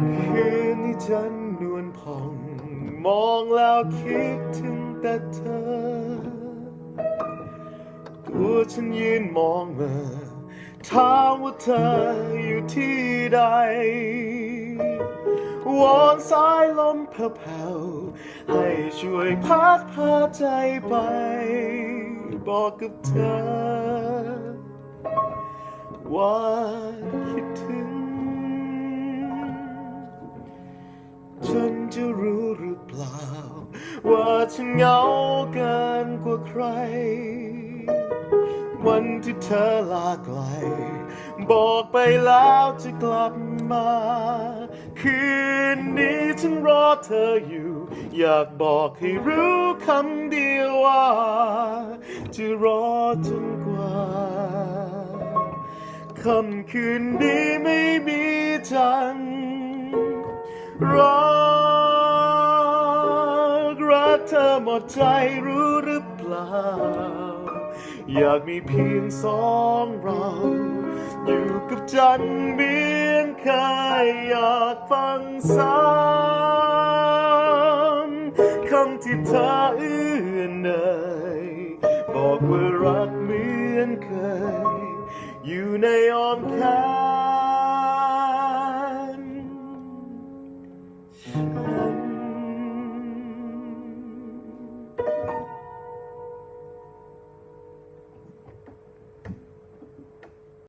คืนนี้จันนวลผ่อง มองแล้วคิดถึงแต่เธอ ตัวฉันยืนมองเมื่อถามว่าเธออยู่ที่ใดวอนสายลมแผ่วๆให้ช่วยพัดพาใจไป บอกกับเธอ ว่า ฉันจะรู้หรือเปล่า ว่าฉันเหงาเกินกว่าใคร วันที่เธอลาไกล บอกไปแล้วจะกลับมา คืนนี้ฉันรอเธออยู่ อยากบอกให้รู้คำเดียวว่า จะรอจนกว่าค่ำคืนนี้ไม่มีจันทร์รักรัก เธอหมดใจรู้หรือเปล่า อยากมีเพียงสองเรา อยู่กับจันเหมือนเคยอยากฟังซ้ำคำที่เธอเอื้อนเนยบอกว่ารักเหมือนเคย อยู่ในอ้อมแขน